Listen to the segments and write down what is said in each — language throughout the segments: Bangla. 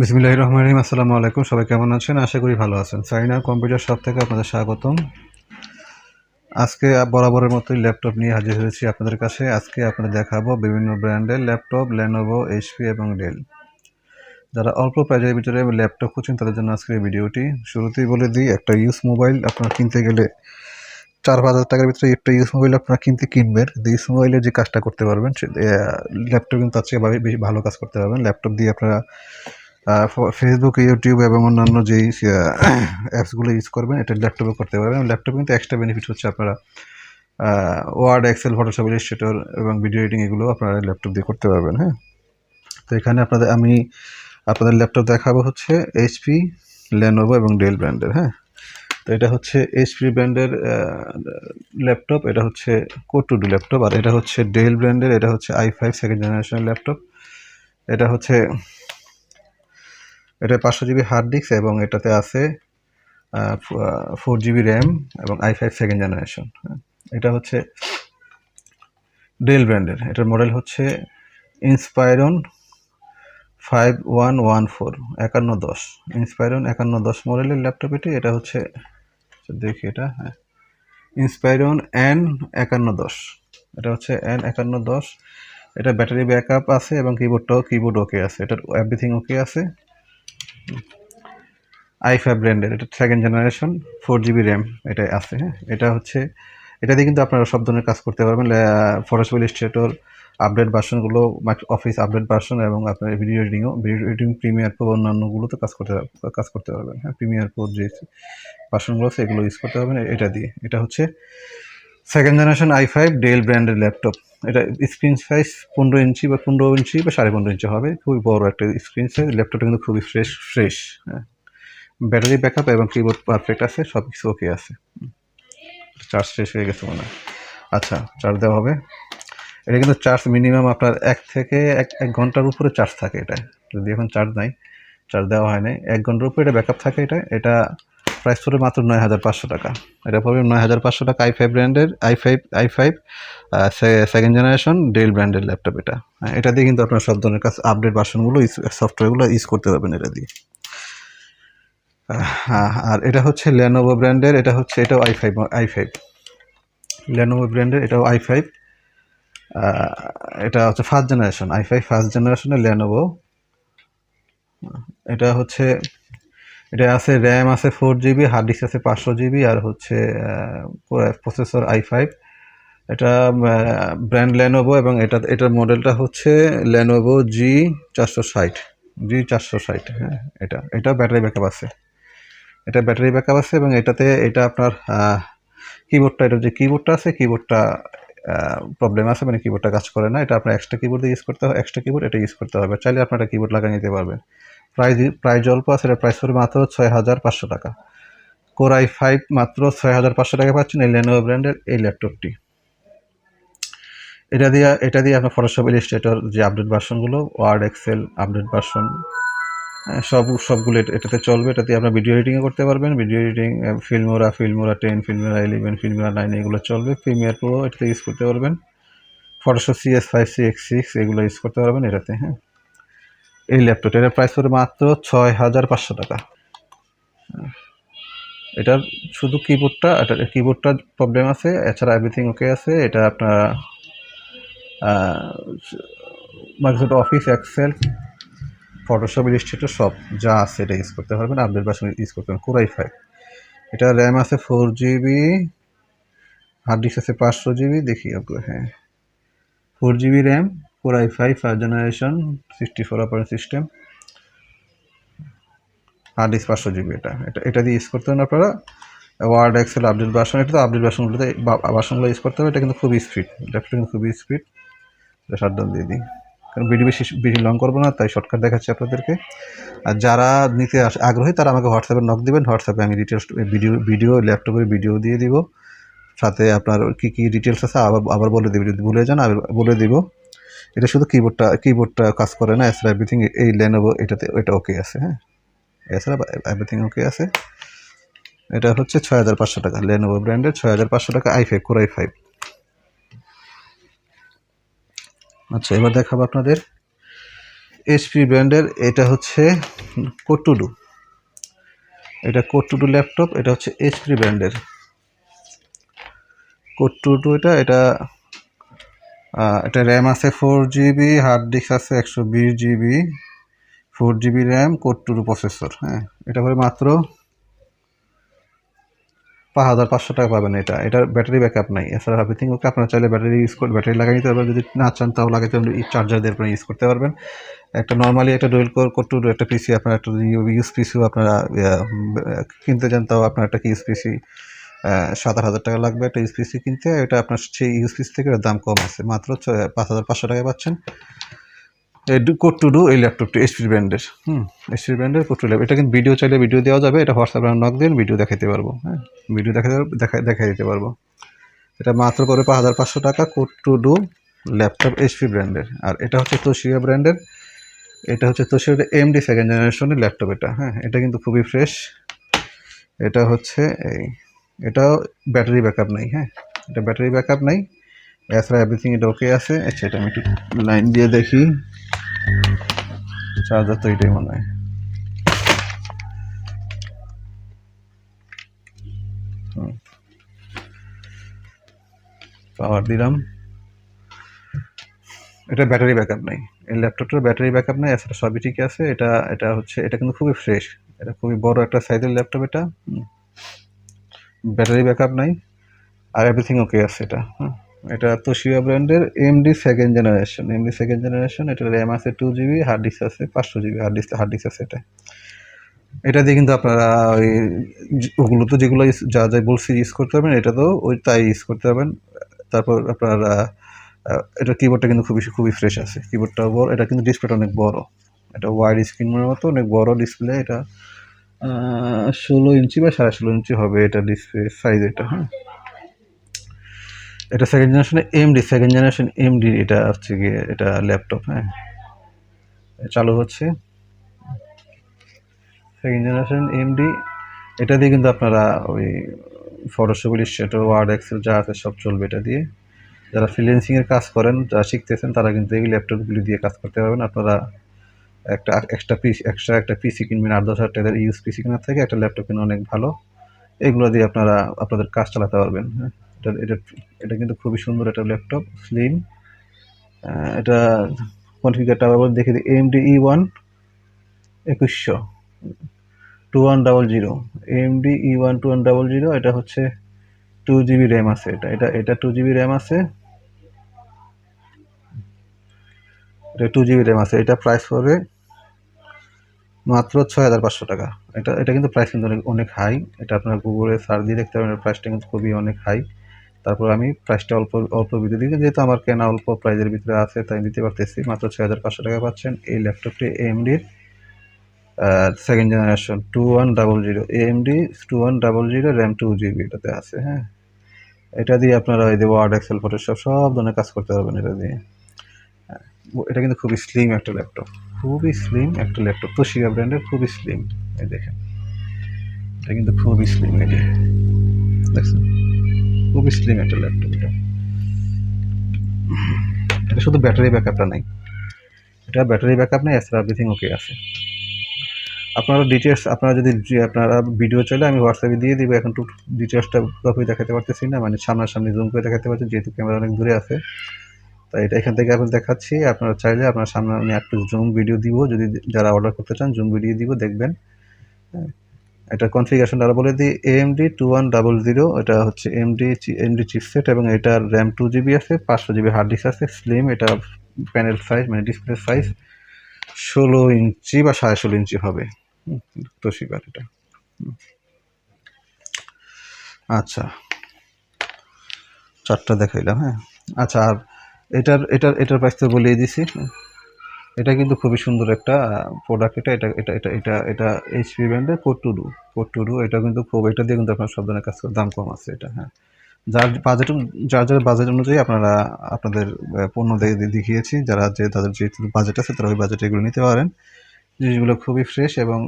বিসমিল্লাহ রহমান রহিম, আসসালামু আলাইকুম। সবাই কেমন আছেন? আশা করি ভালো আছেন। সাইনা কম্পিউটার শপ থেকে আপনাদের স্বাগতম। আজকে বরাবরের মতোই ল্যাপটপ নিয়ে হাজির হয়েছি আপনাদের কাছে। আজকে আপনাদের দেখাবো বিভিন্ন ব্র্যান্ডের ল্যাপটপ লেনোভো এইচপি এবং ডেল যারা অল্প প্রাইজের ভিতরে ল্যাপটপ খুঁজছেন, তাদের জন্য আজকের এই ভিডিওটি শুরুতেই বলে দিই, একটা ইউজ মোবাইল আপনারা কিনতে গেলে চার পাঁচ হাজার টাকার ভিতরে একটা ইউজ মোবাইল আপনারা কিনতে কিনবেন। ইউজ মোবাইলে যে কাজটা করতে পারবেন ল্যাপটপ কিন্তু তার চেয়ে বেশি ভালো কাজ করতে পারবেন। ল্যাপটপ দিয়ে আপনারা ফেসবুক ইউটিউব এবং অন্যান্য যেই অ্যাপসগুলো ইউজ করবেন, এটা ল্যাপটপে করতে পারবেন। ল্যাপটপে কিন্তু এক্সট্রা বেনিফিট হচ্ছে আপনারা ওয়ার্ড এক্সেল ফটোশপ ইলিস্ট্রেটর এবং ভিডিও এডিটিং এগুলো আপনারা ল্যাপটপ দিয়ে করতে পারবেন হ্যাঁ? তো এখানে আপনাদের, আমি আপনাদের ল্যাপটপ দেখাবো হচ্ছে এইচপি লেনোভো এবং ডেল ব্র্যান্ডের হ্যাঁ? তো এটা হচ্ছে এইচপি ব্র্যান্ডের ল্যাপটপ এটা হচ্ছে কোটুডু ল্যাপটপ আর এটা হচ্ছে ডেল ব্র্যান্ডের এটা হচ্ছে আই ফাইভ সেকেন্ড জেনারেশনের ল্যাপটপ এটা হচ্ছে এটা পাঁচশো জিবি হার্ড ডিস্ক এবং এটাতে আছে ফোর জিবি র্যাম এবং আই ফাইভ সেকেন্ড জেনারেশন। এটা হচ্ছে ডেল ব্র্যান্ডের। এটার মডেল হচ্ছে Inspiron five one one four, একান্ন দশ। ইন্সপায়রন একান্ন দশ মডেলের ল্যাপটপ এটি। এটা হচ্ছে দেখি এটা হ্যাঁ। ইন্সপায়রন এন একান্ন দশ। এটা হচ্ছে এন একান্ন দশ। এটা ব্যাটারি ব্যাকআপ আছে এবং কিবোর্ডটাও, কিবোর্ড ওকে আছে। এটার এভরিথিং ওকে আছে। আই ফাইভ ব্র্যান্ডের, এটা second generation four GB RAM এটা আছে হ্যাঁ? এটা হচ্ছে, এটা দিয়ে কিন্তু আপনারা সব ধরনের কাজ করতে পারবেন। ফটোশপ ইলিস্ট্রেটর আপডেট ভার্সনগুলো অফিস আপডেট ভার্সন এবং আপনার ভিডিও এডিটিংও ভিডিও এডিটিং প্রিমিয়ার প্রো অন্যান্যগুলোতে কাজ করতে কাজ করতে পারবেন হ্যাঁ? প্রিমিয়ার প্রো যে ভার্সনগুলো আছে, এগুলো ইউজ করতে পারবেন, এটা দিয়ে। এটা হচ্ছে second generation i five Dell ব্র্যান্ডের ল্যাপটপ এটা স্ক্রিন সাইজ পনেরো ইঞ্চি বা পনেরো ইঞ্চি বা সাড়ে পনেরো ইঞ্চি হবে। খুবই বড় একটা স্ক্রিন সাইজ ল্যাপটপটা কিন্তু খুবই ফ্রেশ ফ্রেশ হ্যাঁ। ব্যাটারি ব্যাকআপ এবং কিবোর্ড পারফেক্ট আছে সব কিছু ওকে আছে। চার্জ শেষ হয়ে গেছে মনে হয়। আচ্ছা চার্জ দেওয়া হবে। এটা কিন্তু চার্জ মিনিমাম আপনার এক থেকে এক এক ঘণ্টার উপরে চার্জ থাকে এটা। যদি এখন চার্জ নাই চার্জ দেওয়া হয় নাই। এক ঘণ্টার উপরে এটা ব্যাকআপ থাকে এটা। এটা প্রাইস পড়বে মাত্র নয় হাজার পাঁচশো টাকা। এটা পড়বে নয় হাজার পাঁচশো টাকা আই ফাইভ ব্র্যান্ডের i five i five second generation Dell ব্র্যান্ডের ল্যাপটপ এটা। হ্যাঁ, এটা দিয়ে কিন্তু আপনার সব ধরনের কাজ আপডেট ভার্সনগুলো সফটওয়্যারগুলো ইউজ করতে পারবেন এটা দিয়ে। আর এটা হচ্ছে লেনোভো ব্র্যান্ডের এটা হচ্ছে এটাও i five i five Lenovo ব্র্যান্ডের এটাও আই ফাইভ এটা হচ্ছে first generation i five first জেনারেশনের লেনোভো এটা হচ্ছে এটা আছে র্যাম আছে ফোর জিবি হার্ড ডিস্ক আছে পাঁচশো জিবি আর হচ্ছে প্রসেসর আই ফাইভ এটা ব্র্যান্ড ল্যানোভো এবং এটা, এটার মডেলটা হচ্ছে ল্যানোভো জি চারশো ষাট। জি চারশো ষাট হ্যাঁ এটা এটা ব্যাটারি ব্যাকআপ আছে। এটা ব্যাটারি ব্যাকআপ আছে এবং এটাতে, এটা আপনার কিবোর্ডটা এটা যে কিবোর্ডটা আছে কিবোর্ডটা প্রবলেম আছে মানে কিবোর্ডটা কাজ করে না। এটা আপনার এক্সট্রা কিবোর্ড ইউজ করতে হবে এক্সট্রা কিবোর্ড এটা ইউজ করতে হবে। চাইলে আপনারা কিবোর্ড লাগিয়ে নিতে পারবেন। প্রাইস প্রাইস অল্প আছে এটা প্রাইস পড়বে মাত্র ছয় হাজার পাঁচশো টাকা। কোরাই ফাইভ মাত্র ছয় হাজার পাঁচশো টাকা পাচ্ছেন এই লেনোভো ব্র্যান্ডের এই ল্যাপটপটি। এটা দিয়ে এটা দিয়ে আপনার ফটোশপ ইলিস্ট্রেটর যে আপডেট ভার্সনগুলো ওয়ার্ড এক্সেল আপডেট ভার্সন সব, সবগুলো এটাতে চলবে। এটাতে আপনার ভিডিও এডিটিংও করতে পারবেন। Video editing Filmora Filmora ten Filmora eleven Filmora nine এগুলো চলবে। প্রিমিয়ার প্রো এটাতে ইউজ করতে পারবেন। Photoshop CS five C X six এগুলো ইউজ করতে পারবেন এটাতে হ্যাঁ। এই ল্যাপটপটা, এটার প্রাইস পড়বে মাত্র ছয় হাজার পাঁচশো টাকা। এটার শুধু কিবোর্ডটা এটা কিবোর্ডটা প্রবলেম আছে, এছাড়া এভরিথিং ওকে আছে। এটা আপনার Microsoft Office Excel Photoshop Illustrator সব যা আছে এটা ইউজ করতে পারবেন। আপডেট ভার্সন ইউজ করতে পারবেন কোরাই ফাইভ এটা র্যাম আছে ফোর জিবি হার্ড ডিস্ক আছে পাঁচশো জিবি দেখি হ্যাঁ। Four GB RAM five first generation sixty four operating system hard disk পাঁচশো জিবি এটা। এটা এটা দিয়ে ইউজ করতে পারেন আপনারা। ওয়ার্ড এক্সেল আপডেট ভার্সন এটা তো আপডেট ভার্সনগুলোতে ভার্সনগুলো ইউজ করতে হবে। এটা কিন্তু খুবই স্পিড ল্যাপটপ কিন্তু খুবই স্পিড এটা শাটডাউন দিয়ে দিই। কারণ ভিডিও বেশি বেশি লং করব না, তাই শর্টকাট দেখাচ্ছি আপনাদেরকে। আর যারা নিতে আগ্রহী, তারা আমাকে হোয়াটসঅ্যাপে নক দিবেন। হোয়াটসঅ্যাপে আমি ডিটেলস ভিডিও ভিডিও ল্যাপটপের ভিডিও দিয়ে দিব। সাথে আপনার কী কী ডিটেলস আছে, আবার আবার বলে দেবে। যদি ভুলে যান আবার বলে দিব। এটা শুধু কিবোর্ডটা কিবোর্ডটা কাজ করে না এছাড়া এভরিথিং এই লেনোভো এটাতে, এটা ওকে আছে হ্যাঁ? এছাড়া এভরিথিং ওকে আছে। এটা হচ্ছে ছয় হাজার পাঁচশো টাকা লেনোভো ব্র্যান্ডের ছয় হাজার পাঁচশো টাকা আই ফাইভ কোরাই ফাইভ আচ্ছা এবার দেখাবো আপনাদের এইচপি ব্র্যান্ডের এটা হচ্ছে কোটুডু এটা কোটুডু ল্যাপটপ এটা হচ্ছে এইচপি ব্র্যান্ডের কোটুডু এটা এটা এটা র্যাম আছে ফোর জিবি হার্ড ডিস্ক আছে একশো বিশ GB four GB RAM core two duo processor হ্যাঁ। এটা করে মাত্র পাঁচ হাজার পাঁচশো টাকা পাবেন এটা। এটার ব্যাটারি ব্যাকআপ নাই। এছাড়া এভরিথিং ওকে আপনারা চাইলে ব্যাটারি ইউজ করে ব্যাটারি লাগিয়ে নিতে পারবেন। যদি না চান, তাও লাগাইতে চার্জার দিয়ে আপনারা ইউজ করতে পারবেন। একটা নর্মালি একটা ডুয়েল কোর কোর টু একটা পিসি আপনার একটা ইউজ পিসিও আপনারা কিনতে চান, তাও আপনার একটা ইউজ পিসি সাত আট হাজার টাকা লাগবে একটা ইউজ পিসি কিনতে। এটা আপনার সেই ইউজ পিসি থেকে দাম কম আছে। মাত্র পাঁচ হাজার পাঁচশো টাকায় পাচ্ছেন। কোড টু ডু এই ল্যাপটপটি এইচপি ব্র্যান্ডের হুম এইচপি ব্র্যান্ডের কোড টু ল্যাপ এটা কিন্তু ভিডিও চাইলে ভিডিও দেওয়া যাবে। এটা হোয়াটসঅ্যাপে নক দিন ভিডিও দেখাতে পারব। হ্যাঁ ভিডিও পারব দেখা দেখাই দিতে পারব। এটা মাত্র করে পাঁচ হাজার পাঁচশো টাকা core two duo laptop HP ব্র্যান্ডের আর এটা হচ্ছে তোশিয়া ব্র্যান্ডের এটা হচ্ছে Toshiba AMD second generation laptop এটা। হ্যাঁ এটা কিন্তু খুবই ফ্রেশ এটা হচ্ছে এই এটাও ব্যাটারি ব্যাকআপ নেই হ্যাঁ? এটা ব্যাটারি ব্যাকআপ নেই। এছাড়া এভরিথিং এটা ওকে আছে। আচ্ছা এটা আমি একটু লাইন দিয়ে দেখি। চার্জার তো এটাই মনে হয়। পাওয়ার দিলাম। এটা ব্যাটারি ব্যাকআপ নাই। এই ল্যাপটপটার ব্যাটারি ব্যাকআপ নাই, এছাড়া সবই ঠিক আছে। এটা এটা হচ্ছে, এটা কিন্তু খুবই ফ্রেশ এটা খুবই বড় একটা সাইজের ল্যাপটপ এটা। ব্যাটারি ব্যাকআপ নাই, আর এভরিথিং ওকে আছে এটা হ্যাঁ। এটা তো তোশিয়া ব্র্যান্ডের AMD second generation AMD second generation এটা র্যাম আছে টু জিবি হার্ড ডিস্ক আছে পাঁচশো GB hard disk hard disk আছে এটা। এটা দিয়ে কিন্তু আপনারা ওই ওগুলো তো যেগুলো যা যা বলছি ইউজ করতে পারবেন, এটা তো ওই তাই ইউজ করতে পারবেন। তারপর আপনার এটা কিবোর্ডটা কিন্তু খুবই খুবই ফ্রেশ আছে। কিবোর্ডটাও বড়, এটা কিন্তু ডিসপ্লেটা অনেক বড়। এটা ওয়াইড স্ক্রিনের মতো, অনেক বড় ডিসপ্লে এটা। ষোলো ইঞ্চি বা সাড়ে ষোলো ইঞ্চি হবে এটা ডিসপ্লে সাইজ এটা হ্যাঁ। এটা second generation AMD second generation AMD এটা হচ্ছে গিয়ে এটা ল্যাপটপ হ্যাঁ। চালু হচ্ছে। সেকেন্ড জেনারেশন এমডি এটা দিয়ে কিন্তু আপনারা ওই ফটোশপ ইলিস্ট্রেটর ওয়ার্ড এক্সেল যা আছে সব চলবে এটা দিয়ে। যারা ফ্রিল্যান্সিং এর কাজ করেন, যারা শিখতেছেন, তারা কিন্তু এই ল্যাপটপগুলি দিয়ে কাজ করতে পারবেন। আপনারা একটা এক্সট্রা পিস এক্সট্রা একটা পিসি কিনবেন, আট, দশ হাজার টাকার ইউজ পিসি কেনার থেকে একটা ল্যাপটপ কিনে অনেক ভালো। এগুলো দিয়ে আপনারা, আপনাদের কাজ চালাতে পারবেন হ্যাঁ। এটা এটা এটা কিন্তু খুবই সুন্দর একটা ল্যাপটপ স্লিম এটা কনফিগারটা আবার দেখে দিই এমডি ই ওয়ান একুশশো two one double zero AMD E one two one double zero এটা হচ্ছে টু জিবি র্যাম আছে, এটা এটা এটা টু জিবি র্যাম আছে। এটা টু জিবি র্যাম আছে। এটা প্রাইস পড়বে মাত্র ছয় হাজার পাঁচশো টাকা। এটা এটা কিন্তু প্রাইস কিন্তু অনেক অনেক হাই এটা আপনারা গুগলে সার্চ দিয়ে দেখতে পারেন প্রাইসটা কিন্তু খুবই অনেক হাই তারপর আমি প্রাইসটা অল্প অল্প ভিতরে দিই। যেহেতু আমার কেনা অল্প প্রাইজের ভিতরে আছে, তাই দিতে পারতেছি। মাত্র ছয় হাজার পাঁচশো টাকা পাচ্ছেন এই ল্যাপটপটি এমডির second generation two one double zero AMD two one double zero RAM two GB এটাতে আছে হ্যাঁ। এটা দিয়ে আপনারা এই যে ওয়ার্ড এক্সেল ফটোশপ সব ধরনের কাজ করতে পারবেন এটা দিয়ে। এটা কিন্তু খুবই স্লিম একটা ল্যাপটপ খুবই স্লিম একটা ল্যাপটপ তোশিয়া ব্র্যান্ডের খুবই স্লিম এই দেখেন। এটা কিন্তু খুবই স্লিম এটা দেখছেন? খুবই স্লিম একটা ল্যাপটপ এটা। এটা শুধু ব্যাটারি ব্যাকআপটা নাই। এটা ব্যাটারি ব্যাকআপ নেই, এছাড়া এভরিথিং ওকে আছে। আপনারা ডিটেলস আপনারা যদি আপনারা ভিডিও চাইলে আমি হোয়াটসঅ্যাপে দিয়ে দিব। এখন একটু ডিটেলসটা পুরোপুরি দেখাতে পারতেছি না। মানে সামনাসামনি জুম করে দেখাতে পারছি যেহেতু ক্যামেরা অনেক দূরে আছে। তাই এটা এখান থেকে আমি দেখাচ্ছি। আপনারা চাইলে আপনার সামনে আমি একটু জুম ভিডিও দিব। যদি যারা অর্ডার করতে চান জুম ভিডিও দিব দেখবেন। হ্যাঁ। এটা কনফিগারেশন আরও বলে দিই। AMD two one double zero এটা হচ্ছে M D AMD AMD chipset এবং এটার র্যাম টু জিবি আছে পাঁচশো জিবি হার্ড ডিস্ক আছে স্লিম এটা প্যানেল সাইজ মানে ডিসপ্লে সাইজ ষোলো ইঞ্চি বা সাড়ে ষোলো ইঞ্চি হবে। হুম, তোশিবার এটা। আচ্ছা। চারটা দেখাইলাম হ্যাঁ। আচ্ছা আর এটার এটার এটার প্রাইস তো বলেই দিছি। এটা কিন্তু খুবই সুন্দর একটা প্রোডাক্ট এটা এটা এটা এটা এটা এটা এইচপি ব্র্যান্ডের core two duo core two duo এটা কিন্তু খুব, এটা দিয়ে কিন্তু আপনার সব ধরনের কাজ করে, দাম কম আছে এটা হ্যাঁ। যার বাজেট যার যার বাজেট অনুযায়ী আপনারা আপনাদের পণ্য দেখিয়েছি, যারা যে তাদের যে বাজেট আছে তারা ওই বাজেটে এগুলো নিতে পারেন। জিনিসগুলো খুবই ফ্রেশ এবং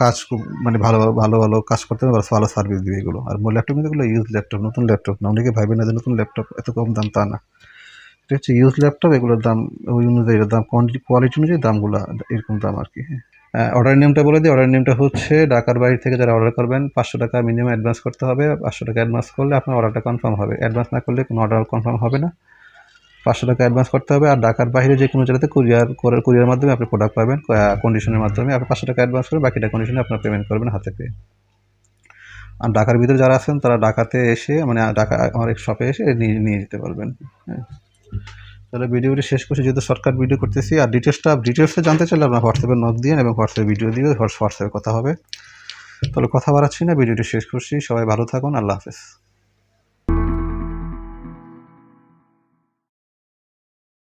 কাজ খুব মানে ভালো ভালো ভালো কাজ করতে হবে ভালো সার্ভিস দিবে এগুলো। আর ল্যাপটপ কিন্তু এগুলো ইউজ ল্যাপটপ নতুন ল্যাপটপ না, অনেকে ভাইবেন না যে নতুন ল্যাপটপ এত কম দাম, তা না। এটা হচ্ছে ইউজ ল্যাপটপ এগুলোর দাম, ওই অনুযায়ী দাম কোয়ালিটি অনুযায়ী দামগুলো এরকম দাম আর কি হ্যাঁ। অর্ডার নেমটা বলে দিই অর্ডার নেমটা হচ্ছে ঢাকার বাইরে থেকে যারা অর্ডার করবেন, পাঁচশো টাকা মিনিমাম অ্যাডভান্স করতে হবে, পাঁচশো টাকা অ্যাডভান্স করলে আপনার অর্ডারটা কনফার্ম হবে। অ্যাডভান্স না করলে কোনো অর্ডার কনফার্ম হবে না। পাঁচশো টাকা অ্যাডভান্স করতে হবে, আর ঢাকার বাইরে যে কোনো জায়গাতে কুরিয়ার করে কুরিয়ার মাধ্যমে আপনি প্রোডাক্ট পাবেন কন্ডিশনের মাধ্যমে। আপনি পাঁচশো টাকা অ্যাডভান্স করে বাকিটা কন্ডিশনে আপনার পেমেন্ট করবেন হাতে পেয়ে। আর ঢাকার ভিতরে যারা আছেন, তারা ঢাকাতে এসে মানে ঢাকা, আমার এক শপে এসে নিয়ে নিয়ে যেতে পারবেন হ্যাঁ। তাহলে ভিডিওটি শেষ করছি, যেহেতু শর্টকাট ভিডিও করতেছি। আর ডিটেলসটা ডিটেলসে জানতে চাইলে আপনার হোয়াটসঅ্যাপে নক দিয়ে এবং হোয়াটসঅ্যাপ ভিডিও দিয়ে হোয়াটসঅ্যাপে কথা হবে। তাহলে কথা বাড়াচ্ছি না, ভিডিওটি শেষ করছি। সবাই ভালো থাকুন, আল্লাহ হাফেজ।